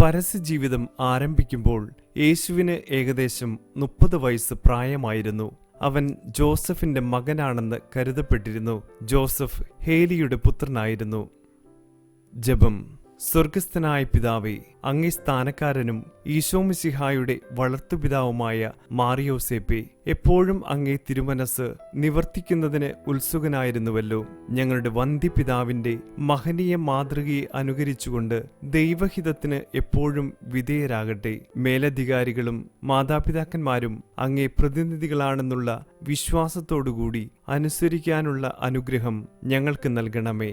പരസ്യജീവിതം ആരംഭിക്കുമ്പോൾ യേശുവിന് ഏകദേശം മുപ്പത് വയസ്സ് പ്രായമായിരുന്നു. അവൻ ജോസഫിന്റെ മകനാണെന്ന് കരുതപ്പെട്ടിരുന്നു. ജോസഫ് ഹേലിയുടെ പുത്രനായിരുന്നു. ജപം. സ്വർഗസ്ഥനായ പിതാവേ അങ്ങേ സ്ഥാനക്കാരനും ഈശോമിസിഹായുടെ വളർത്തുപിതാവുമായ മാറിയോസേപ്പെ എപ്പോഴും അങ്ങേ തിരുമനസ് നിവർത്തിക്കുന്നതിന് ഉത്സുകനായിരുന്നുവല്ലോ. ഞങ്ങളുടെ വന്ധ്യപിതാവിന്റെ മഹനീയ മാതൃകയെ അനുകരിച്ചുകൊണ്ട് ദൈവഹിതത്തിന് എപ്പോഴും വിധേയരാകട്ടെ. മേലധികാരികളും മാതാപിതാക്കന്മാരും അങ്ങേ പ്രതിനിധികളാണെന്നുള്ള വിശ്വാസത്തോടുകൂടി അനുസരിക്കാനുള്ള അനുഗ്രഹം ഞങ്ങൾക്ക് നൽകണമേ.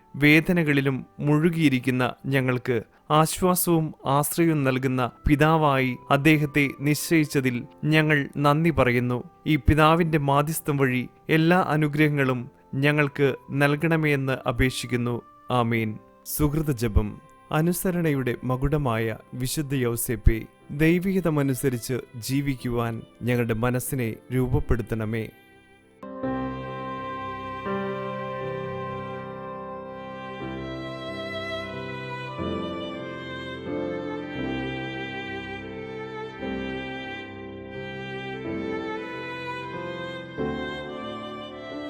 വേദനകളിലും മുഴുകിയിരിക്കുന്ന ഞങ്ങൾക്ക് ആശ്വാസവും ആശ്രയവും നൽകുന്ന പിതാവായി അദ്ദേഹത്തെ നിശ്ചയിച്ചതിൽ ഞങ്ങൾ നന്ദി പറയുന്നു. ഈ പിതാവിന്റെ മാധ്യസ്ഥം വഴി എല്ലാ അനുഗ്രഹങ്ങളും ഞങ്ങൾക്ക് നൽകണമേ എന്ന് അപേക്ഷിക്കുന്നു. ആമീൻ. സുഹൃത ജപം. അനുസരണയുടെ മകുടമായ വിശുദ്ധ യൗസേപ്പെ ദൈവികതമനുസരിച്ച് ജീവിക്കുവാൻ ഞങ്ങളുടെ മനസ്സിനെ രൂപപ്പെടുത്തണമേ.